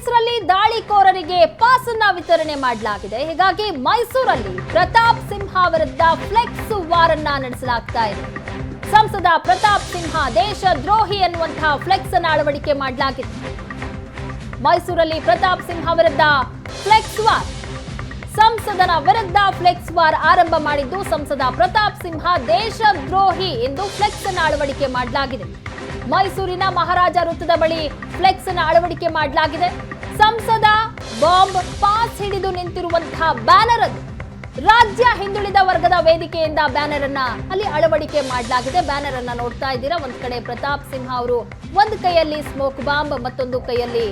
ಪೊಲೀಸರಲ್ಲಿ ದಾಳಿಕೋರರಿಗೆ ಪಾಸನ್ನ ವಿತರಣೆ ಮಾಡಲಾಗಿದೆ. ಹೀಗಾಗಿ ಮೈಸೂರಲ್ಲಿ ಪ್ರತಾಪ್ ಸಿಂಹ ವಿರುದ್ಧ ಫ್ಲೆಕ್ಸ್ ವಾರನ್ನ ನಡೆಸಲಾಗ್ತಾ ಇದೆ. ಸಂಸದ ಪ್ರತಾಪ್ ಸಿಂಹ ದೇಶ ದ್ರೋಹಿ ಎನ್ನುವಂತಹ ಫ್ಲೆಕ್ಸ್ ಅನ್ನು ಅಳವಡಿಕೆ ಮಾಡಲಾಗಿದೆ. ಮೈಸೂರಲ್ಲಿ ಪ್ರತಾಪ್ ಸಿಂಹ ವಿರುದ್ಧ ಫ್ಲೆಕ್ಸ್ ವಾರ್ ಸಂಸದನ ವಿರುದ್ಧ ಫ್ಲೆಕ್ಸ್ ವಾರ್ ಆರಂಭ ಮಾಡಿದ್ದು ಸಂಸದ ಪ್ರತಾಪ್ ಸಿಂಹ ದೇಶದ್ರೋಹಿ ಎಂದು ಫ್ಲೆಕ್ಸ್ ಅನ್ನು ಅಳವಡಿಕೆ ಮಾಡಲಾಗಿದೆ. ಮೈಸೂರಿನ ಮಹಾರಾಜ ವೃತ್ತದ ಬಳಿ ಫ್ಲೆಕ್ಸ್ ಅನ್ನು ಅಳವಡಿಕೆ ಮಾಡಲಾಗಿದೆ. ಸಂಸದ ಬಾಂಬ್ ಪಾಸ್ ಹಿಡಿದು ನಿಂತಿರುವಂತಹ ಬ್ಯಾನರ್ ಅದು. ರಾಜ್ಯ ಹಿಂದುಳಿದ ವರ್ಗದ ವೇದಿಕೆಯಿಂದ ಬ್ಯಾನರ್ ಅನ್ನ ಅಲ್ಲಿ ಅಳವಡಿಕೆ ಮಾಡಲಾಗಿದೆ. ಬ್ಯಾನರ್ ಅನ್ನ ನೋಡ್ತಾ ಇದ್ದೀರಾ? ಒಂದ್ ಕಡೆ ಪ್ರತಾಪ್ ಸಿಂಹ ಅವರು, ಒಂದು ಕೈಯಲ್ಲಿ ಸ್ಮೋಕ್ ಬಾಂಬ್ ಮತ್ತೊಂದು ಕೈಯಲ್ಲಿ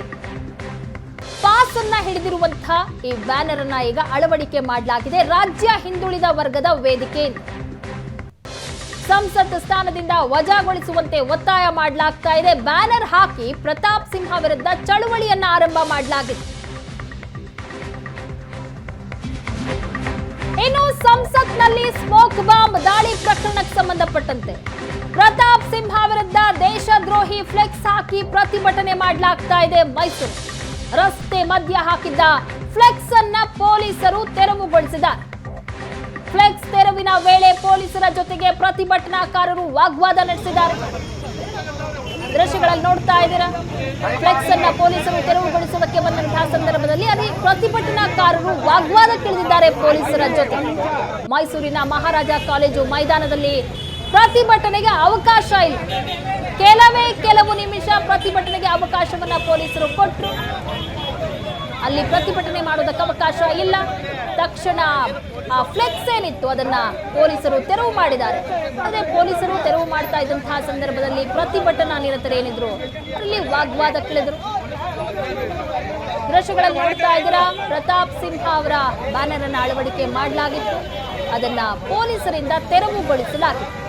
ಪಾಸ್ ಅನ್ನ ಹಿಡಿದಿರುವಂತಹ ಈ ಬ್ಯಾನರ್ ಅನ್ನ ಈಗ ಅಳವಡಿಕೆ ಮಾಡಲಾಗಿದೆ. ರಾಜ್ಯ ಹಿಂದುಳಿದ ವರ್ಗದ ವೇದಿಕೆ. ಸಂಸತ್ ಸ್ಥಾನದಿಂದ ವಜಾಗೊಳಿಸುವಂತೆ ಒತ್ತಾಯ ಮಾಡಲಾಗ್ತಾ ಇದೆ. ಬ್ಯಾನರ್ ಹಾಕಿ ಪ್ರತಾಪ್ ಸಿಂಹ ವಿರುದ್ಧ ಚಳುವಳಿಯನ್ನ ಆರಂಭ ಮಾಡಲಾಗಿದೆ. ಇನ್ನು ಸಂಸತ್ನಲ್ಲಿ ಸ್ಮೋಕ್ ಬಾಂಬ್ ದಾಳಿ ಪ್ರಕರಣಕ್ಕೆ ಸಂಬಂಧಪಟ್ಟಂತೆ ಪ್ರತಾಪ್ ಸಿಂಹ ವಿರುದ್ಧ ದೇಶದ್ರೋಹಿ ಫ್ಲೆಕ್ಸ್ ಹಾಕಿ ಪ್ರತಿಭಟನೆ ಮಾಡಲಾಗ್ತಾ ಇದೆ ಮೈಸೂರು. ರಸ್ತೆ ಮಧ್ಯ ಹಾಕಿದ್ದ ಫ್ಲೆಕ್ಸ್ ಅನ್ನ ಪೊಲೀಸರು ತೆರವುಗೊಳಿಸಿದ್ದಾರೆ ಫ್ಲೆಕ್ಸ್ ತೆರವಿನ ವೇಳೆ ಪೊಲೀಸರ ಜೊತೆಗೆ ಪ್ರತಿಭಟನಾಕಾರರು ವಾಗ್ವಾದ ನಡೆಸಿದ್ದಾರೆ. ದೃಶ್ಯಗಳಲ್ಲಿ ನೋಡ್ತಾ ಇದ್ದೀರಾ? ಫ್ಲೆಕ್ಸ್ ಅನ್ನ ಪೊಲೀಸರು ತೆರವುಗೊಳಿಸುವುದಕ್ಕೆ ಬಂದಂತಹ ಸಂದರ್ಭದಲ್ಲಿ ಅಲ್ಲಿ ಪ್ರತಿಭಟನಾಕಾರರು ವಾಗ್ವಾದಕ್ಕಿಳಿದಿದ್ದಾರೆ ಪೊಲೀಸರ ಜೊತೆ. ಮೈಸೂರಿನ ಮಹಾರಾಜ ಕಾಲೇಜು ಮೈದಾನದಲ್ಲಿ ಪ್ರತಿಭಟನೆಗೆ ಅವಕಾಶ ಇಲ್ಲ. ಕೆಲವೇ ಕೆಲವು ನಿಮಿಷ ಪ್ರತಿಭಟನೆಗೆ ಅವಕಾಶವನ್ನ ಪೊಲೀಸರು ಕೊಟ್ಟರು ಅಲ್ಲಿ ಪ್ರತಿಭಟನೆ ಮಾಡೋದಕ್ಕೆ ಅವಕಾಶ ಇಲ್ಲ. ತಕ್ಷಣ, ಆ ಫ್ಲೆಕ್ಸ್ ಏನಿತ್ತು ಅದನ್ನ ಪೊಲೀಸರು ತೆರವು ಮಾಡಿದ್ದಾರೆ. ಅದೇ ಪೊಲೀಸರು ತೆರವು ಮಾಡ್ತಾ ಇದ್ದಂತಹ ಸಂದರ್ಭದಲ್ಲಿ ಪ್ರತಿಭಟನಾ ನಿರತರೇನಿದ್ರು ಅಲ್ಲಿ ವಾಗ್ವಾದಕ್ಕಿಳಿದ್ರು ದೃಶ್ಯಗಳನ್ನು ನೋಡ್ತಾ ಇದ್ದೀರಾ, ಪ್ರತಾಪ್ ಸಿಂಹ ಅವರ ಬ್ಯಾನರ್ ಅನ್ನ ಅಳವಡಿಕೆ ಮಾಡಲಾಗಿತ್ತು. ಅದನ್ನ ಪೊಲೀಸರಿಂದ ತೆರವುಗೊಳಿಸಲಾಗಿತ್ತು.